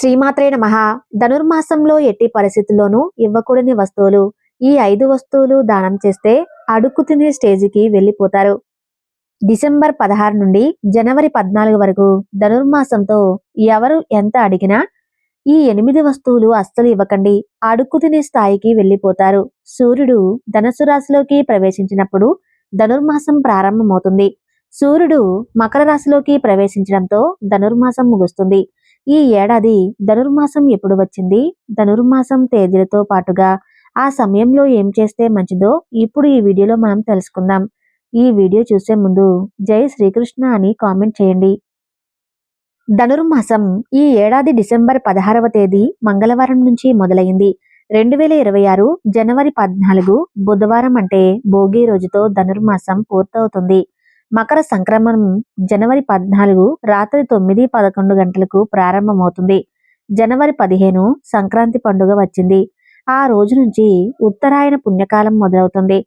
శ్రీమాత్రే మహా ధనుర్మాసంలో ఎట్టి పరిస్థితుల్లోనూ ఇవ్వకూడని వస్తువులు ఈ ఐదు వస్తువులు దానం చేస్తే అడుక్కు తినే స్టేజికి వెళ్ళిపోతారు. డిసెంబర్ పదహారు నుండి జనవరి పద్నాలుగు వరకు ధనుర్మాసంతో ఎవరు ఎంత అడిగినా ఈ ఎనిమిది వస్తువులు అస్సలు ఇవ్వకండి అడుక్కు తినే స్థాయికి వెళ్ళిపోతారు. సూర్యుడు ధనుసు రాశిలోకి ప్రవేశించినప్పుడు ధనుర్మాసం ప్రారంభమవుతుంది. సూర్యుడు మకర రాశిలోకి ప్రవేశించడంతో ధనుర్మాసం ముగుస్తుంది. ఈ ఏడాది ధనుర్మాసం ఎప్పుడు వచ్చింది? ధనుర్మాసం తేదీలతో పాటుగా ఆ సమయంలో ఏం చేస్తే మంచిదో ఇప్పుడు ఈ వీడియోలో మనం తెలుసుకుందాం. ఈ వీడియో చూసే ముందు జై శ్రీకృష్ణ అని కామెంట్ చేయండి. ధనుర్మాసం ఈ ఏడాది డిసెంబర్ పదహారవ తేదీ మంగళవారం నుంచి మొదలైంది. రెండు వేల ఇరవై ఆరు జనవరి పద్నాలుగు బుధవారం అంటే భోగి రోజుతో ధనుర్మాసం పూర్తవుతుంది. మకర సంక్రమణం జనవరి పద్నాలుగు రాత్రి తొమ్మిది పదకొండు గంటలకు ప్రారంభమవుతుంది. జనవరి పదిహేను సంక్రాంతి పండుగ వచ్చింది. ఆ రోజు నుంచి ఉత్తరాయణ పుణ్యకాలం మొదలవుతుంది.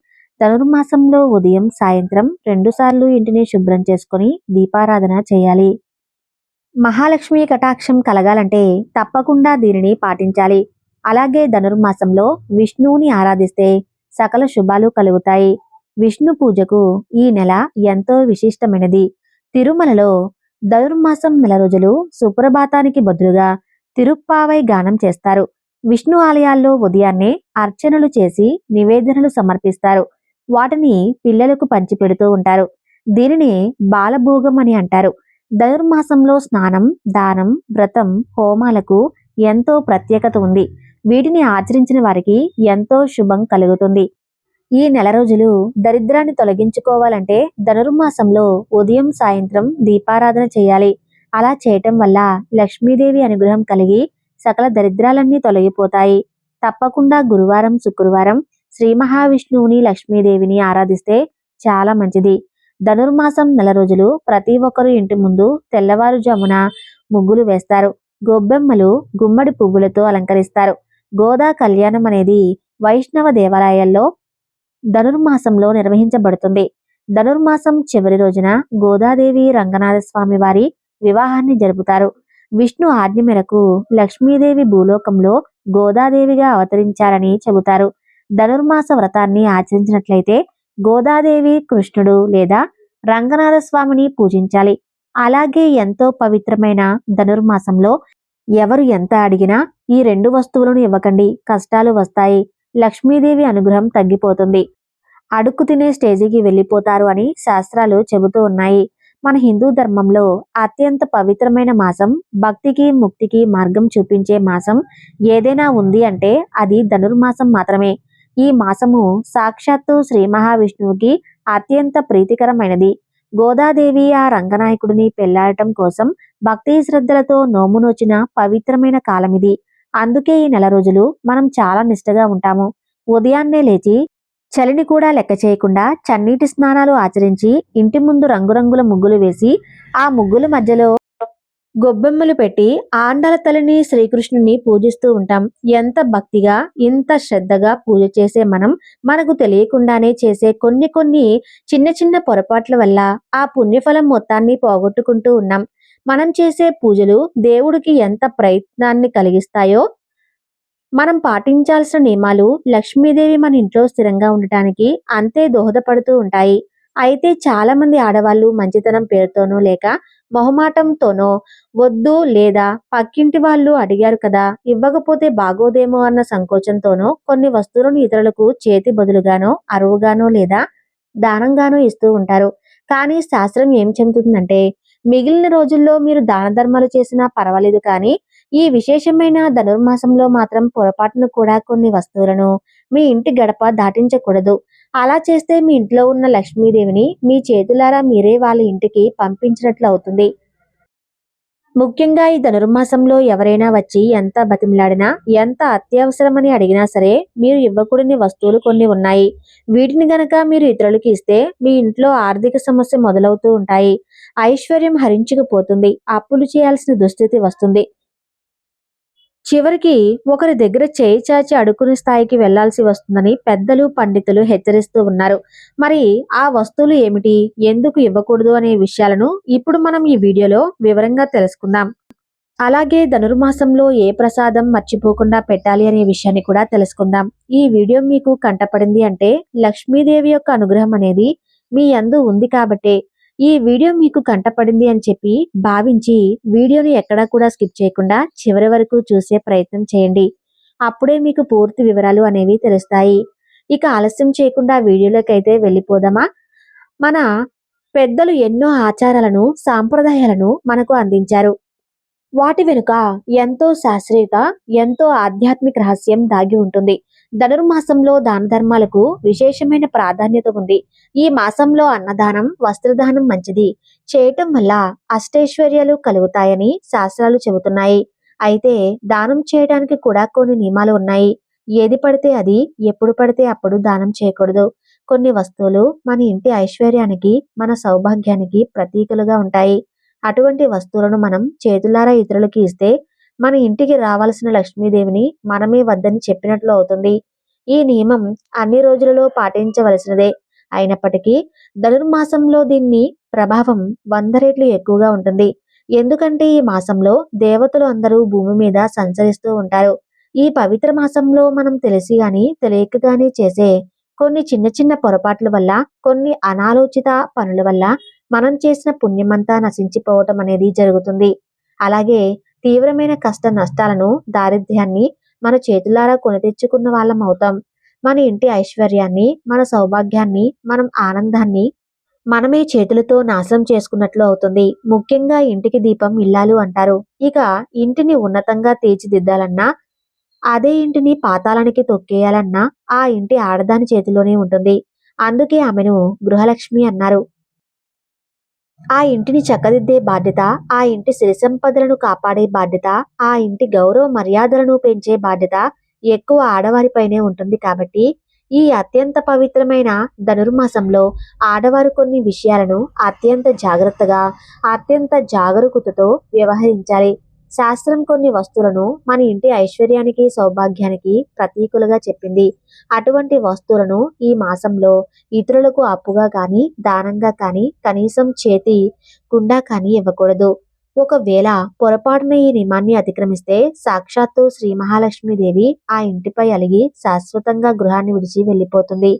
ధనుర్మాసంలో ఉదయం సాయంత్రం రెండుసార్లు ఇంటిని శుభ్రం చేసుకుని దీపారాధన చేయాలి. మహాలక్ష్మి కటాక్షం కలగాలంటే తప్పకుండా దీనిని పాటించాలి. అలాగే ధనుర్మాసంలో విష్ణువుని ఆరాధిస్తే సకల శుభాలు కలుగుతాయి. విష్ణు పూజకు ఈ నెల ఎంతో విశిష్టమైనది. తిరుమలలో ధనుర్మాసం నెల రోజులు సుప్రభాతానికి బదులుగా తిరుప్పావై గానం చేస్తారు. విష్ణు ఆలయాల్లో ఉదయాన్నే అర్చనలు చేసి నివేదనలు సమర్పిస్తారు. వాటిని పిల్లలకు పంచిపెడుతూ ఉంటారు. దీనిని బాలభోగం అని అంటారు. ధనుర్మాసంలో స్నానం దానం వ్రతం హోమాలకు ఎంతో ప్రత్యేకత ఉంది. వీటిని ఆచరించిన వారికి ఎంతో శుభం కలుగుతుంది. ఈ నెల రోజులు దరిద్రాన్ని తొలగించుకోవాలంటే ధనుర్మాసంలో ఉదయం సాయంత్రం దీపారాధన చేయాలి. అలా చేయటం వల్ల లక్ష్మీదేవి అనుగ్రహం కలిగి సకల దరిద్రాలన్నీ తొలగిపోతాయి. తప్పకుండా గురువారం శుక్రవారం శ్రీ మహావిష్ణువుని లక్ష్మీదేవిని ఆరాధిస్తే చాలా మంచిది. ధనుర్మాసం నెల రోజులు ప్రతి ఒక్కరు ఇంటి ముందు తెల్లవారుజామున ముగ్గులు వేస్తారు. గొబ్బెమ్మలు గుమ్మడి పువ్వులతో అలంకరిస్తారు. గోదా కళ్యాణం అనేది వైష్ణవ దేవాలయాల్లో ధనుర్మాసంలో నిర్వహించబడుతుంది. ధనుర్మాసం చివరి రోజున గోదాదేవి రంగనాథ స్వామి వారి వివాహాన్ని జరుపుతారు. విష్ణు ఆజ్ఞ మేరకు లక్ష్మీదేవి భూలోకంలో గోదాదేవిగా అవతరించారని చెబుతారు. ధనుర్మాస వ్రతాన్ని ఆచరించినట్లయితే గోదాదేవి కృష్ణుడు లేదా రంగనాథ స్వామిని పూజించాలి. అలాగే ఎంతో పవిత్రమైన ధనుర్మాసంలో ఎవరు ఎంత అడిగినా ఈ రెండు వస్తువులను ఇవ్వకండి కష్టాలు వస్తాయి. లక్ష్మీదేవి అనుగ్రహం తగ్గిపోతుంది. అడుక్కు తినే స్టేజికి వెళ్ళిపోతారు అని శాస్త్రాలు చెబుతూ ఉన్నాయి. మన హిందూ ధర్మంలో అత్యంత పవిత్రమైన మాసం భక్తికి ముక్తికి మార్గం చూపించే మాసం ఏదైనా ఉంది అంటే అది ధనుర్మాసం మాత్రమే. ఈ మాసము సాక్షాత్తు శ్రీ మహావిష్ణువుకి అత్యంత ప్రీతికరమైనది. గోదాదేవి ఆ రంగనాయకుడిని పెళ్ళాడటం కోసం భక్తి శ్రద్ధలతో నోమునొచ్చిన పవిత్రమైన కాలమిది. అందుకే ఈ నెల రోజులు మనం చాలా నిష్టగా ఉంటాము. ఉదయాన్నే లేచి చలిని కూడా లెక్క చేయకుండా చన్నీటి స్నానాలు ఆచరించి ఇంటి ముందు రంగురంగుల ముగ్గులు వేసి ఆ ముగ్గుల మధ్యలో గొబ్బెమ్మలు పెట్టి ఆండాల తల్లిని శ్రీకృష్ణుని పూజిస్తూ ఉంటాం. ఎంత భక్తిగా ఇంత శ్రద్ధగా పూజ చేసే మనం మనకు తెలియకుండానే చేసే కొన్ని కొన్ని చిన్న చిన్న పొరపాట్ల వల్ల ఆ పుణ్యఫలం మొత్తాన్ని పోగొట్టుకుంటూ ఉన్నాం. మనం చేసే పూజలు దేవుడికి ఎంత ప్రయత్నాన్ని కలిగిస్తాయో మనం పాటించాల్సిన నియమాలు లక్ష్మీదేవి మన ఇంట్లో స్థిరంగా ఉండటానికి అంతే దోహదపడుతూ ఉంటాయి. అయితే చాలా మంది ఆడవాళ్ళు మంచితనం పేరుతోనో లేక మొహమాటంతోనో వద్దు లేదా పక్కింటి వాళ్ళు అడిగారు కదా ఇవ్వకపోతే బాగోదేమో అన్న సంకోచంతోనో కొన్ని వస్తువులను ఇతరులకు చేతి బదులుగానో అరువుగానో లేదా దానంగానో ఇస్తూ ఉంటారు. కానీ శాస్త్రం ఏం చెబుతుందంటే మిగిలిన రోజుల్లో మీరు దాన ధర్మాలు చేసినా పర్వాలేదు కానీ ఈ విశేషమైన ధనుర్మాసంలో మాత్రం పొరపాటును కూడా కొన్ని వస్తువులను మీ ఇంటి గడప దాటించకూడదు. అలా చేస్తే మీ ఇంట్లో ఉన్న లక్ష్మీదేవిని మీ చేతులారా మీరే వాళ్ళ ఇంటికి పంపించినట్లు అవుతుంది. ముఖ్యంగా ఈ ధనుర్మాసంలో ఎవరైనా వచ్చి ఎంత బతిమలాడినా ఎంత అత్యవసరమని అడిగినా సరే మీరు ఇవ్వకూడని వస్తువులు కొన్ని ఉన్నాయి. వీటిని గనక మీరు ఇతరులకి ఇస్తే మీ ఇంట్లో ఆర్థిక సమస్య మొదలవుతూ ఉంటాయి. ఐశ్వర్యం హరించుకుపోతుంది. అప్పులు చేయాల్సిన దుస్థితి వస్తుంది. చివరికి ఒకరి దగ్గర చేయి చాచి అడుకునే స్థాయికి వెళ్ళాల్సి వస్తుందని పెద్దలు పండితులు హెచ్చరిస్తూ ఉన్నారు. మరి ఆ వస్తువులు ఏమిటి? ఎందుకు ఇవ్వకూడదు అనే విషయాలను ఇప్పుడు మనం ఈ వీడియోలో వివరంగా తెలుసుకుందాం. అలాగే ధనుర్మాసంలో ఏ ప్రసాదం మర్చిపోకుండా పెట్టాలి అనే విషయాన్ని కూడా తెలుసుకుందాం. ఈ వీడియో మీకు కంటపడింది అంటే లక్ష్మీదేవి యొక్క అనుగ్రహం అనేది మీ అందు ఉంది కాబట్టే ఈ వీడియో మీకు కంటపడింది అని చెప్పి భావించి వీడియోని ఎక్కడా కూడా స్కిప్ చేయకుండా చివరి వరకు చూసే ప్రయత్నం చేయండి. అప్పుడే మీకు పూర్తి వివరాలు అనేవి తెలుస్తాయి. ఇక ఆలస్యం చేయకుండా వీడియోలోకి అయితే వెళ్ళిపోదామా? మన పెద్దలు ఎన్నో ఆచారాలను సాంప్రదాయాలను మనకు అందించారు. వాటి వెనుక ఎంతో శాస్త్రీయత ఎంతో ఆధ్యాత్మిక రహస్యం దాగి ఉంటుంది. ధనుర్మాసంలో దాన ధర్మాలకు విశేషమైన ప్రాధాన్యత ఉంది. ఈ మాసంలో అన్నదానం వస్త్రదానం మంచిది. చేయటం వల్ల అష్టైశ్వర్యాలు కలుగుతాయని శాస్త్రాలు చెబుతున్నాయి. అయితే దానం చేయడానికి కూడా కొన్ని నియమాలు ఉన్నాయి. ఏది పడితే అది ఎప్పుడు పడితే అప్పుడు దానం చేయకూడదు. కొన్ని వస్తువులు మన ఇంటి ఐశ్వర్యానికి మన సౌభాగ్యానికి ప్రతీకలుగా ఉంటాయి. అటువంటి వస్తువులను మనం చేతులారా ఇతరులకి ఇస్తే మన ఇంటికి రావాల్సిన లక్ష్మీదేవిని మనమే వద్దని చెప్పినట్లు అవుతుంది. ఈ నియమం అన్ని రోజులలో పాటించవలసినదే. అయినప్పటికీ ధనుర్మాసంలో దీన్ని ప్రభావం వంద రెట్లు ఎక్కువగా ఉంటుంది. ఎందుకంటే ఈ మాసంలో దేవతలు అందరూ భూమి మీద సంచరిస్తూ ఉంటారు. ఈ పవిత్ర మాసంలో మనం తెలిసి గాని తెలియక గాని చేసే కొన్ని చిన్న చిన్న పొరపాట్ల వల్ల కొన్ని అనాలోచిత పనుల వల్ల మనం చేసిన పుణ్యమంతా నశించిపోవటం అనేది జరుగుతుంది. అలాగే తీవ్రమైన కష్ట నష్టాలను దారిద్ర్యాన్ని మన చేతులారా కొని తెచ్చుకున్న వాళ్ళం అవుతాం. మన ఇంటి ఐశ్వర్యాన్ని మన సౌభాగ్యాన్ని మనం ఆనందాన్ని మనమే చేతులతో నాశనం చేసుకున్నట్లు అవుతుంది. ముఖ్యంగా ఇంటికి దీపం ఇల్లాలు అంటారు. ఇక ఇంటిని ఉన్నతంగా తీర్చిదిద్దాలన్నా అదే ఇంటిని పాతాళానికి తొక్కేయాలన్నా ఆ ఇంటి ఆడదాని చేతిలోనే ఉంటుంది. అందుకే ఆమెను గృహలక్ష్మి అన్నారు. ఆ ఇంటిని చక్కదిద్దే బాధ్యత ఆ ఇంటి సిరిసంపదలను కాపాడే బాధ్యత ఆ ఇంటి గౌరవ మర్యాదలను పెంచే బాధ్యత ఎక్కువ ఆడవారిపైనే ఉంటుంది కాబట్టి ఈ అత్యంత పవిత్రమైన ధనుర్మాసంలో ఆడవారు కొన్ని విషయాలను అత్యంత జాగ్రత్తగా అత్యంత జాగరూకతతో వ్యవహరించాలి. శాస్త్రం కొన్ని వస్తువులను మన ఇంటి ఐశ్వర్యానికి సౌభాగ్యానికి ప్రతీకులుగా చెప్పింది. అటువంటి వస్తువులను ఈ మాసంలో ఇతరులకు అప్పుగా కానీ దానంగా కానీ కనీసం చేతి గుండా కానీ ఇవ్వకూడదు. ఒకవేళ పొరపాటున ఈ నియమాన్ని అతిక్రమిస్తే సాక్షాత్తు శ్రీ మహాలక్ష్మీదేవి ఆ ఇంటిపై అలిగి శాశ్వతంగా గృహాన్ని విడిచి వెళ్ళిపోతుంది.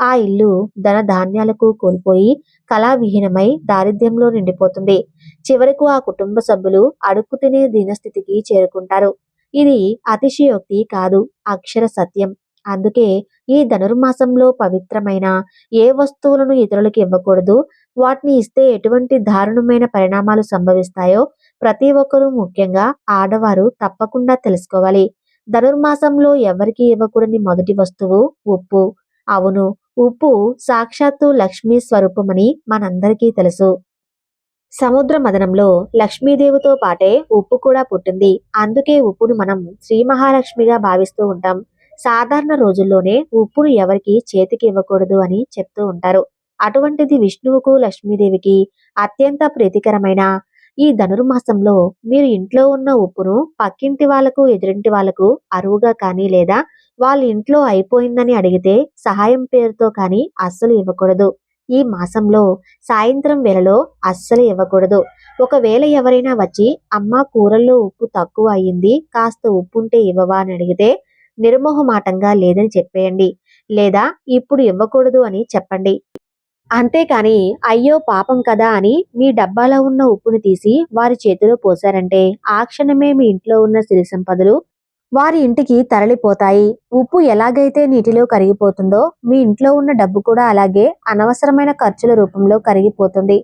ఆ ఇల్లు ధన ధాన్యాలకు కోల్పోయి కళావిహీనమై దారిద్ర్యంలో నిండిపోతుంది. చివరకు ఆ కుటుంబ సభ్యులు అడుక్కు తినే దీనస్థితికి చేరుకుంటారు. ఇది అతిశయోక్తి కాదు అక్షర సత్యం. అందుకే ఈ ధనుర్మాసంలో పవిత్రమైన ఏ వస్తువులను ఇతరులకు ఇవ్వకూడదు వాటిని ఇస్తే ఎటువంటి దారుణమైన పరిణామాలు సంభవిస్తాయో ప్రతి ఒక్కరూ ముఖ్యంగా ఆడవారు తప్పకుండా తెలుసుకోవాలి. ధనుర్మాసంలో ఎవరికి ఇవ్వకూడని మొదటి వస్తువు ఉప్పు. అవును ఉప్పు సాక్షాత్తు లక్ష్మీ స్వరూపమని మనందరికీ తెలుసు. సముద్ర మదనంలో లక్ష్మీదేవితో పాటే ఉప్పు కూడా పుట్టింది. అందుకే ఉప్పును మనం శ్రీ మహాలక్ష్మిగా భావిస్తూ ఉంటాం. సాధారణ రోజుల్లోనే ఉప్పును ఎవరికి చేతికి ఇవ్వకూడదు అని చెప్తూ ఉంటారు. అటువంటిది విష్ణువుకు లక్ష్మీదేవికి అత్యంత ప్రీతికరమైన ఈ ధనుర్మాసంలో మీరు ఇంట్లో ఉన్న ఉప్పును పక్కింటి వాళ్ళకు ఎదురింటి వాళ్ళకు అరువుగా కానీ లేదా వాళ్ళ ఇంట్లో అయిపోయిందని అడిగితే సహాయం పేరుతో కానీ అస్సలు ఇవ్వకూడదు. ఈ మాసంలో సాయంత్రం వేళలో అస్సలు ఇవ్వకూడదు. ఒకవేళ ఎవరైనా వచ్చి అమ్మ కూరల్లో ఉప్పు తక్కువ అయ్యింది కాస్త ఉప్పుంటే ఇవ్వవా అని అడిగితే నిర్మోహమాటంగా లేదని చెప్పేయండి. లేదా ఇప్పుడు ఇవ్వకూడదు అని చెప్పండి. అంతేకాని అయ్యో పాపం కదా అని మీ డబ్బాలో ఉన్న ఉప్పును తీసి వారి చేతిలో పోసారంటే ఆ క్షణమే మీ ఇంట్లో ఉన్న సిరి సంపదలు వారి ఇంటికి తరలిపోతాయి. ఉప్పు ఎలాగైతే నీటిలో కరిగిపోతుందో మీ ఇంట్లో ఉన్న డబ్బు కూడా అలాగే అనవసరమైన ఖర్చుల రూపంలో కరిగిపోతుంది.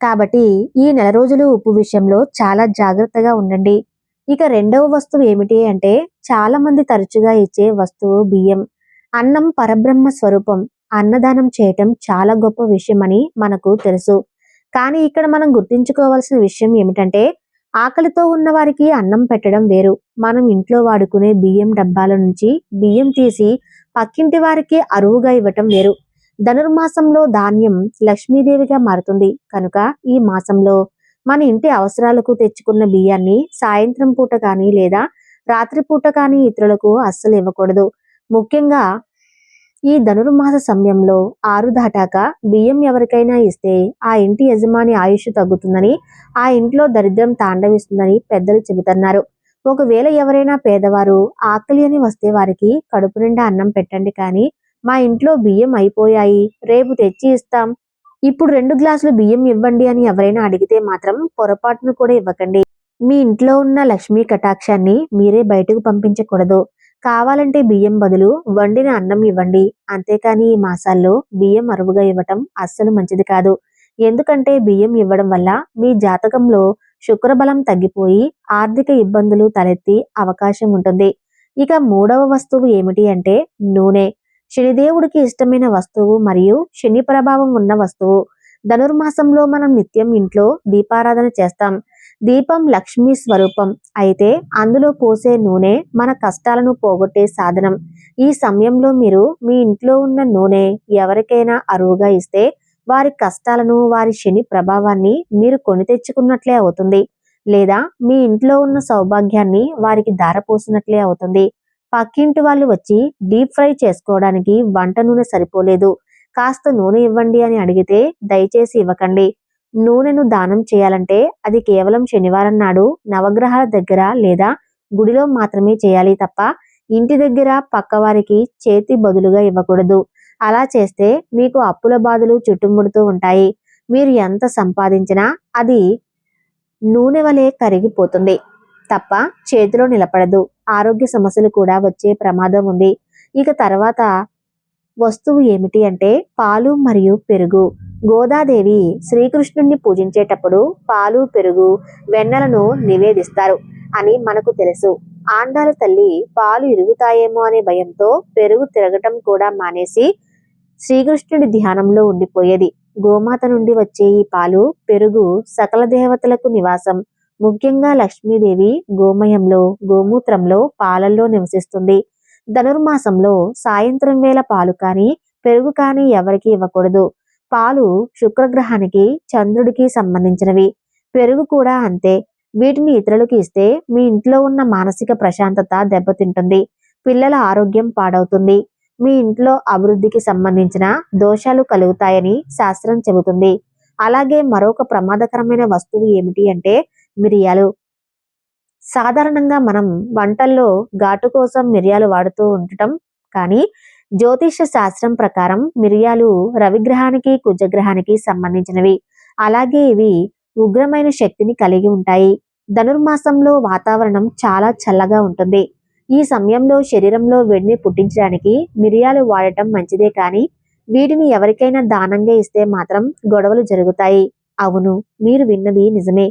కాబట్టి ఈ నెల రోజులు ఉప్పు విషయంలో చాలా జాగ్రత్తగా ఉండండి. ఇక రెండవ వస్తువు ఏమిటి అంటే చాలా మంది తరచుగా ఇచ్చే వస్తువు బియ్యం. అన్నం పరబ్రహ్మ స్వరూపం. అన్నదానం చేయటం చాలా గొప్ప విషయం అని మనకు తెలుసు. కానీ ఇక్కడ మనం గుర్తించుకోవాల్సిన విషయం ఏమిటంటే ఆకలితో ఉన్న వారికి అన్నం పెట్టడం వేరు. మనం ఇంట్లో వాడుకునే బియ్యం డబ్బాల నుంచి బియ్యం తీసి పక్కింటి వారికి అరువుగా ఇవ్వటం వేరు. ధనుర్మాసంలో ధాన్యం లక్ష్మీదేవిగా మారుతుంది. కనుక ఈ మాసంలో మన ఇంటి అవసరాలకు తెచ్చుకున్న బియ్యాన్ని సాయంత్రం పూట కానీ లేదా రాత్రి పూట కానీ ఇతరులకు అస్సలు ఇవ్వకూడదు. ముఖ్యంగా ఈ ధనుర్మాస సమయంలో ఆరు దాటాక బియ్యం ఎవరికైనా ఇస్తే ఆ ఇంటి యజమాని ఆయుష్ తగ్గుతుందని ఆ ఇంట్లో దరిద్రం తాండవిస్తుందని పెద్దలు చెబుతున్నారు. ఒకవేళ ఎవరైనా పేదవారు ఆకలి అని వస్తే వారికి కడుపు నిండా అన్నం పెట్టండి కానీ మా ఇంట్లో బియ్యం అయిపోయాయి రేపు తెచ్చి ఇస్తాం. ఇప్పుడు రెండు గ్లాసులు బియ్యం ఇవ్వండి అని ఎవరైనా అడిగితే మాత్రం పొరపాటును కూడా ఇవ్వకండి. మీ ఇంట్లో ఉన్న లక్ష్మీ కటాక్షాన్ని మీరే బయటకు పంపించకూడదు. కావాలంటే బియ్యం బదులు వండిన అన్నం ఇవ్వండి. అంతేకాని ఈ మాసాల్లో బియ్యం అరువుగా ఇవ్వటం అస్సలు మంచిది కాదు. ఎందుకంటే బియ్యం ఇవ్వడం వల్ల మీ జాతకంలో శుక్రబలం తగ్గిపోయి ఆర్థిక ఇబ్బందులు తలెత్తి అవకాశం ఉంటుంది. ఇక మూడవ వస్తువు ఏమిటి అంటే నూనె. శనిదేవుడికి ఇష్టమైన వస్తువు మరియు శని ప్రభావం ఉన్న వస్తువు. ధనుర్మాసంలో మనం నిత్యం ఇంట్లో దీపారాధన చేస్తాం. దీపం లక్ష్మీ స్వరూపం. అయితే అందులో పోసే నూనె మన కష్టాలను పోగొట్టే సాధనం. ఈ సమయంలో మీరు మీ ఇంట్లో ఉన్న నూనె ఎవరికైనా అరువుగా ఇస్తే వారి కష్టాలను వారి శని ప్రభావాన్ని మీరు కొని తెచ్చుకున్నట్లే అవుతుంది. లేదా మీ ఇంట్లో ఉన్న సౌభాగ్యాన్ని వారికి ధారపోసినట్లే అవుతుంది. పక్కింటి వాళ్ళు వచ్చి డీప్ ఫ్రై చేసుకోవడానికి వంట నూనె సరిపోలేదు. కాస్త నూనె ఇవ్వండి అని అడిగితే దయచేసి ఇవ్వకండి. నూనెను దానం చేయాలంటే అది కేవలం శనివారం నాడు నవగ్రహాల దగ్గర లేదా గుడిలో మాత్రమే చేయాలి తప్ప ఇంటి దగ్గర పక్కవారికి చేతి బదులుగా ఇవ్వకూడదు. అలా చేస్తే మీకు అప్పుల బాధలు చుట్టుముడుతూ ఉంటాయి. మీరు ఎంత సంపాదించినా అది నూనె వలె కరిగిపోతుంది. తప్ప చేతిలో నిలబడదు. ఆరోగ్య సమస్యలు కూడా వచ్చే ప్రమాదం ఉంది. ఇక తర్వాత వస్తువు ఏమిటి అంటే పాలు మరియు పెరుగు. గోదాదేవి శ్రీకృష్ణుణ్ణి పూజించేటప్పుడు పాలు పెరుగు వెన్నలను నివేదిస్తారు అని మనకు తెలుసు. ఆండాల తల్లి పాలు ఇరుగుతాయేమో అనే భయంతో పెరుగు తిరగటం కూడా మానేసి శ్రీకృష్ణుడి ధ్యానంలో ఉండిపోయేది. గోమాత నుండి వచ్చే ఈ పాలు పెరుగు సకల దేవతలకు నివాసం. ముఖ్యంగా లక్ష్మీదేవి గోమయంలో గోమూత్రంలో పాలల్లో నివసిస్తుంది. ధనుర్మాసంలో సాయంత్రం వేళ పాలు కానీ పెరుగు కానీ ఎవరికి ఇవ్వకూడదు. పాలు శుక్రగ్రహానికి చంద్రుడికి సంబంధించినవి. పెరుగు కూడా అంతే. వీటిని ఇతరులకు ఇస్తే మీ ఇంట్లో ఉన్న మానసిక ప్రశాంతత దెబ్బతింటుంది. పిల్లల ఆరోగ్యం పాడవుతుంది. మీ ఇంట్లో అభివృద్ధికి సంబంధించిన దోషాలు కలుగుతాయని శాస్త్రం చెబుతుంది. అలాగే మరొక ప్రమాదకరమైన వస్తువు ఏమిటి అంటే మిరియాలు. సాధారణంగా మనం వంటల్లో ఘాటు కోసం మిరియాలు వాడుతూ ఉండటం కానీ జ్యోతిష శాస్త్రం ప్రకారం మిరియాలు రవిగ్రహానికి కుజగ్రహానికి సంబంధించినవి. అలాగే ఇవి ఉగ్రమైన శక్తిని కలిగి ఉంటాయి. ధనుర్మాసంలో వాతావరణం చాలా చల్లగా ఉంటుంది. ఈ సమయంలో శరీరంలో వేడిని పుట్టించడానికి మిరియాలు వాడటం మంచిదే కానీ వీటిని ఎవరికైనా దానంగా ఇస్తే మాత్రం గొడవలు జరుగుతాయి. అవును మీరు విన్నది నిజమే.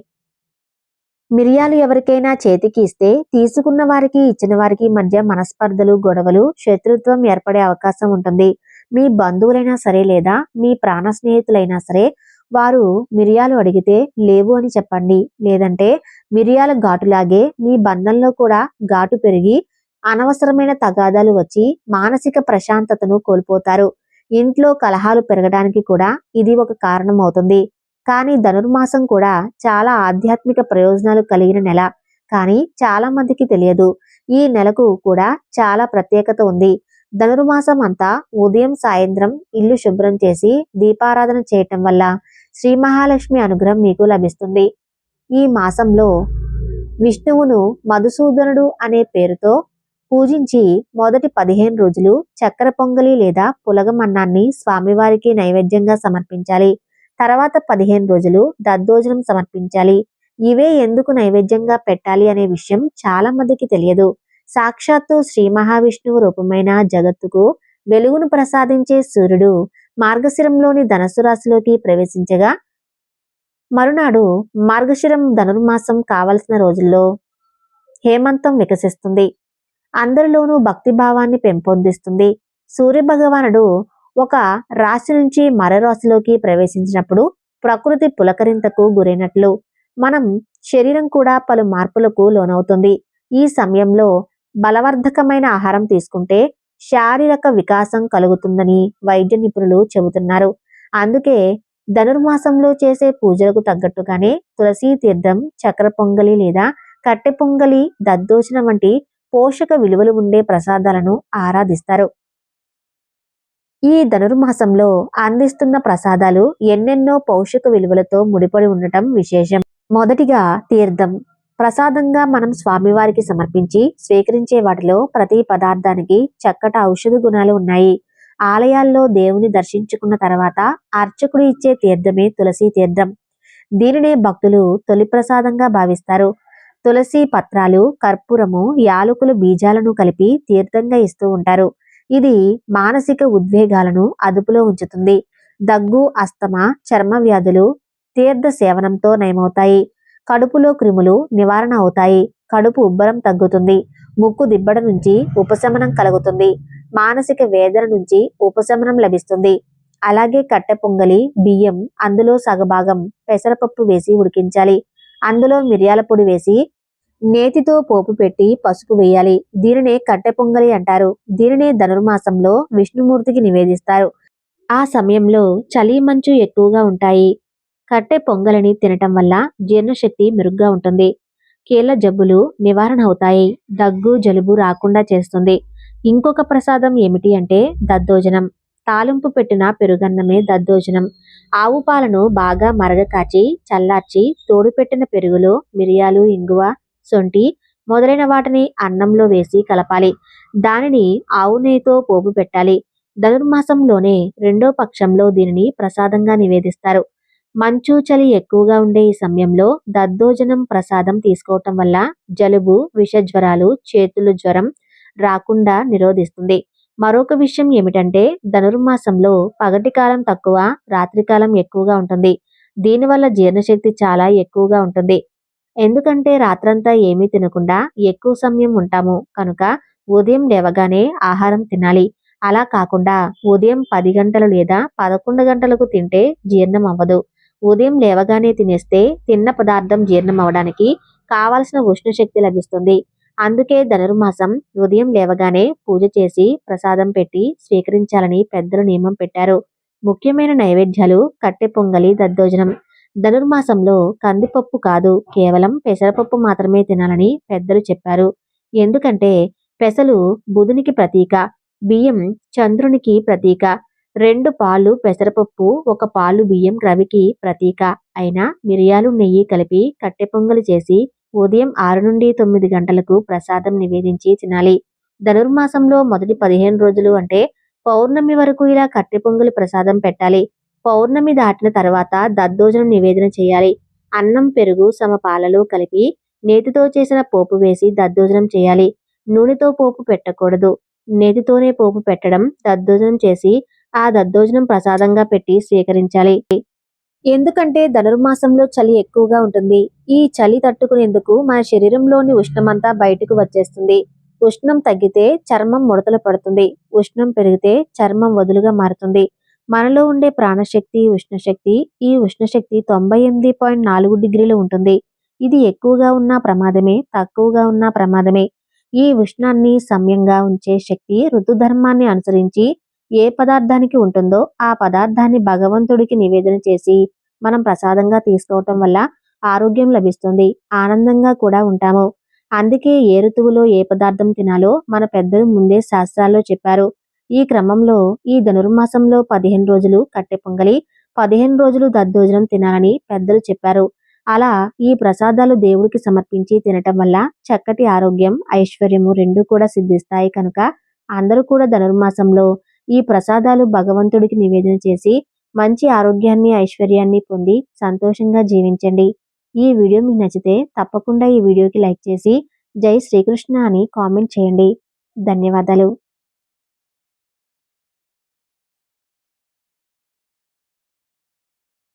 మిరియాలు ఎవరికైనా చేతికి ఇస్తే తీసుకున్న వారికి ఇచ్చిన వారికి మధ్య మనస్పర్ధలు గొడవలు శత్రుత్వం ఏర్పడే అవకాశం ఉంటుంది. మీ బంధువులైనా సరే లేదా మీ ప్రాణ స్నేహితులైనా సరే వారు మిరియాలు అడిగితే లేవు అని చెప్పండి. లేదంటే మిరియాల ఘాటులాగే మీ బంధంలో కూడా ఘాటు పెరిగి అనవసరమైన తగాదాలు వచ్చి మానసిక ప్రశాంతతను కోల్పోతారు. ఇంట్లో కలహాలు పెరగడానికి కూడా ఇది ఒక కారణం అవుతుంది. కానీ ధనుర్మాసం కూడా చాలా ఆధ్యాత్మిక ప్రయోజనాలు కలిగిన నెల. కానీ చాలా మందికి తెలియదు. ఈ నెలకు కూడా చాలా ప్రత్యేకత ఉంది. ధనుర్మాసం అంతా ఉదయం సాయంత్రం ఇల్లు శుభ్రం చేసి దీపారాధన చేయటం వల్ల శ్రీ మహాలక్ష్మి అనుగ్రహం మీకు లభిస్తుంది. ఈ మాసంలో విష్ణువును మధుసూదనుడు అనే పేరుతో పూజించి మొదటి పదిహేను రోజులు చక్కెర పొంగలి లేదా పులగమన్నాన్ని స్వామివారికి నైవేద్యంగా సమర్పించాలి. తర్వాత పదిహేను రోజులు దద్దోజనం సమర్పించాలి. ఇవే ఎందుకు నైవేద్యంగా పెట్టాలి అనే విషయం చాలా మందికి తెలియదు. సాక్షాత్తు శ్రీ మహావిష్ణువు రూపమైన జగత్తుకు వెలుగును ప్రసాదించే సూర్యుడు మార్గశిరంలోని ధనస్సు రాశిలోకి ప్రవేశించగా మరునాడు మార్గశిరం ధనుర్మాసం కావలసిన రోజుల్లో హేమంతం వికసిస్తుంది. అందరిలోనూ భక్తి భావాన్ని పెంపొందిస్తుంది. సూర్య భగవానుడు ఒక రాశి నుంచి మరో రాశిలోకి ప్రవేశించినప్పుడు ప్రకృతి పులకరింతకు గురైనట్లు. మనం శరీరం కూడా పలు మార్పులకు లోనవుతుంది. ఈ సమయంలో బలవర్ధకమైన ఆహారం తీసుకుంటే శారీరక వికాసం కలుగుతుందని వైద్య నిపుణులు చెబుతున్నారు. అందుకే ధనుర్మాసంలో చేసే పూజలకు తగ్గట్టుగానే తులసీ తీర్థం చక్ర పొంగలి లేదా కట్టె పొంగలి దద్దోచన వంటి పోషక విలువలు ఉండే ప్రసాదాలను ఆరాధిస్తారు. ఈ ధనుర్మాసంలో అందిస్తున్న ప్రసాదాలు ఎన్నెన్నో పౌషిక విలువలతో ముడిపడి ఉండటం విశేషం. మొదటిగా తీర్థం. ప్రసాదంగా మనం స్వామివారికి సమర్పించి స్వీకరించే వాటిలో ప్రతి పదార్థానికి చక్కటి ఔషధ గుణాలు ఉన్నాయి. ఆలయాల్లో దేవుని దర్శించుకున్న తర్వాత అర్చకుడు ఇచ్చే తీర్థమే తులసి తీర్థం. దీనినే భక్తులు తొలి ప్రసాదంగా భావిస్తారు. తులసి పత్రాలు కర్పూరము యాలకులు బీజాలను కలిపి తీర్థంగా ఇస్తూ ఉంటారు. ఇది మానసిక ఉద్వేగాలను అదుపులో ఉంచుతుంది. దగ్గు అస్తమ చర్మ వ్యాధులు తీర్థ సేవనంతో నయమవుతాయి. కడుపులో క్రిములు నివారణ అవుతాయి. కడుపు ఉబ్బరం తగ్గుతుంది. ముక్కు దిబ్బడ నుంచి ఉపశమనం కలుగుతుంది. మానసిక వేదన నుంచి ఉపశమనం లభిస్తుంది. అలాగే కట్టె పొంగలి బియ్యం అందులో సగభాగం పెసరపప్పు వేసి ఉడికించాలి. అందులో మిరియాల పొడి వేసి నేతితో పోపు పెట్టి పసుపు వేయాలి. దీనినే కట్టె పొంగలి అంటారు. దీనినే ధనుర్మాసంలో విష్ణుమూర్తికి నివేదిస్తారు. ఆ సమయంలో చలి మంచు ఎక్కువగా ఉంటాయి. కట్టె పొంగలిని తినటం వల్ల జీర్ణశక్తి మెరుగ్గా ఉంటుంది. కీళ్ళ జబ్బులు నివారణ అవుతాయి. దగ్గు జలుబు రాకుండా చేస్తుంది. ఇంకొక ప్రసాదం ఏమిటి అంటే దద్దోజనం. తాలింపు పెట్టిన పెరుగన్నమే దద్దోజనం. ఆవు పాలను బాగా మరగకాచి చల్లార్చి తోడు పెట్టిన పెరుగులో మిరియాలు ఇంగువ సొంటి మొదలైన వాటిని అన్నంలో వేసి కలపాలి. దానిని ఆవు నెయ్యితో పోపు పెట్టాలి. ధనుర్మాసంలోనే రెండో పక్షంలో దీనిని ప్రసాదంగా నివేదిస్తారు. మంచు చలి ఎక్కువగా ఉండే ఈ సమయంలో దద్దోజనం ప్రసాదం తీసుకోవటం వల్ల జలుబు విషజ్వరాలు చేతులు జ్వరం రాకుండా నిరోధిస్తుంది. మరొక విషయం ఏమిటంటే ధనుర్మాసంలో పగటి కాలం తక్కువ రాత్రికాలం ఎక్కువగా ఉంటుంది. దీనివల్ల జీర్ణశక్తి చాలా ఎక్కువగా ఉంటుంది. ఎందుకంటే రాత్రంతా ఏమీ తినకుండా ఎక్కువ సమయం ఉంటాము. కనుక ఉదయం లేవగానే ఆహారం తినాలి. అలా కాకుండా ఉదయం పది గంటలు లేదా పదకొండు గంటలకు తింటే జీర్ణం అవ్వదు. ఉదయం లేవగానే తినేస్తే తిన్న పదార్థం జీర్ణం అవడానికి కావలసిన ఉష్ణశక్తి లభిస్తుంది. అందుకే ధనుర్మాసం ఉదయం లేవగానే పూజ చేసి ప్రసాదం పెట్టి స్వీకరించాలని పెద్దలు నియమం పెట్టారు. ముఖ్యమైన నైవేద్యాలు కట్టె పొంగలి దద్దోజనం ధనుర్మాసంలో కందిపప్పు కాదు కేవలం పెసరపప్పు మాత్రమే తినాలని పెద్దలు చెప్పారు. ఎందుకంటే పెసలు బుధునికి ప్రతీక బియ్యం చంద్రునికి ప్రతీక రెండు పాలు పెసరపప్పు ఒక పాలు బియ్యం రవికి ప్రతీక. అయిన మిరియాలు నెయ్యి కలిపి కట్టె పొంగలు చేసి ఉదయం ఆరు నుండి తొమ్మిది గంటలకు ప్రసాదం నివేదించి తినాలి. ధనుర్మాసంలో మొదటి పదిహేను రోజులు అంటే పౌర్ణమి వరకు ఇలా కట్టె పొంగలి ప్రసాదం పెట్టాలి. పౌర్ణమి దాటిన తర్వాత దద్దోజనం నివేదన చేయాలి. అన్నం పెరుగు సమ పాలలో కలిపి నేతితో చేసిన పోపు వేసి దద్దోజనం చేయాలి. నూనెతో పోపు పెట్టకూడదు. నేతితోనే పోపు పెట్టడం దద్దోజనం చేసి ఆ దద్దోజనం ప్రసాదంగా పెట్టి స్వీకరించాలి. ఎందుకంటే ధనుర్మాసంలో చలి ఎక్కువగా ఉంటుంది. ఈ చలి తట్టుకునేందుకు మన శరీరంలోని ఉష్ణమంతా బయటకు వచ్చేస్తుంది. ఉష్ణం తగ్గితే చర్మం ముడతలు పడుతుంది. ఉష్ణం పెరిగితే చర్మం వదులుగా మారుతుంది. మనలో ఉండే ప్రాణశక్తి ఉష్ణశక్తి ఈ ఉష్ణశక్తి తొంభై ఎనిమిది పాయింట్ నాలుగు డిగ్రీలు ఉంటుంది. ఇది ఎక్కువగా ఉన్న ప్రమాదమే తక్కువగా ఉన్న ప్రమాదమే. ఈ ఉష్ణాన్ని సమయంగా ఉంచే శక్తి ఋతుధర్మాన్ని అనుసరించి ఏ పదార్థానికి ఉంటుందో ఆ పదార్థాన్ని భగవంతుడికి నివేదన చేసి మనం ప్రసాదంగా తీసుకోవటం వల్ల ఆరోగ్యం లభిస్తుంది ఆనందంగా కూడా ఉంటాము. అందుకే ఏ ఋతువులో ఏ పదార్థం తినాలో మన పెద్దలు ముందే శాస్త్రాల్లో చెప్పారు. ఈ క్రమంలో ఈ ధనుర్మాసంలో పదిహేను రోజులు కట్టె పొంగలి పదిహేను రోజులు దద్దోజనం తినాలని పెద్దలు చెప్పారు. అలా ఈ ప్రసాదాలు దేవుడికి సమర్పించి తినటం వల్ల చక్కటి ఆరోగ్యం ఐశ్వర్యము రెండు కూడా సిద్ధిస్తాయి కనుక అందరూ కూడా ధనుర్మాసంలో ఈ ప్రసాదాలు భగవంతుడికి నివేదన చేసి మంచి ఆరోగ్యాన్ని ఐశ్వర్యాన్ని పొంది సంతోషంగా జీవించండి. ఈ వీడియో మీకు నచ్చితే తప్పకుండా ఈ వీడియోకి లైక్ చేసి జై శ్రీకృష్ణ అని కామెంట్ చేయండి. ధన్యవాదాలు.